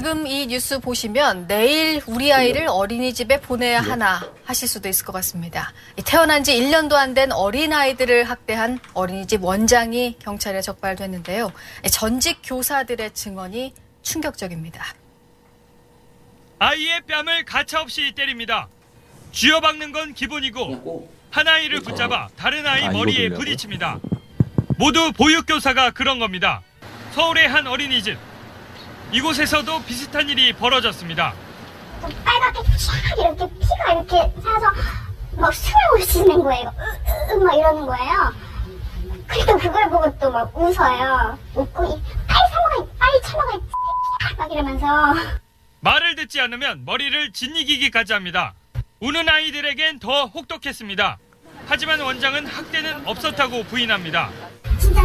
지금 이 뉴스 보시면 내일 우리 아이를 어린이집에 보내야 하나 하실 수도 있을 것 같습니다. 이 태어난 지 1년도 안 된 어린아이들을 학대한 어린이집 원장이 경찰에 적발됐는데요. 전직 교사들의 증언이 충격적입니다. 아이의 뺨을 가차없이 때립니다. 쥐어박는 건 기본이고 한 아이를 붙잡아 다른 아이 아, 머리에? 부딪힙니다. 모두 보육교사가 그런 겁니다. 서울의 한 어린이집. 이곳에서도 비슷한 일이 벌어졌습니다. 빨갛게 쫙 이렇게 피가 이렇게 사서 막 숨을 못 쉬는 거예요. 으 으 막 이러는 거예요. 그래도 그걸 보고 또 막 웃어요. 웃고 이 빨리 참아가 빨리 참아가 막 이러면서 말을 듣지 않으면 머리를 짓이기기까지 합니다. 우는 아이들에겐 더 혹독했습니다. 하지만 원장은 학대는 없었다고 부인합니다. 진짜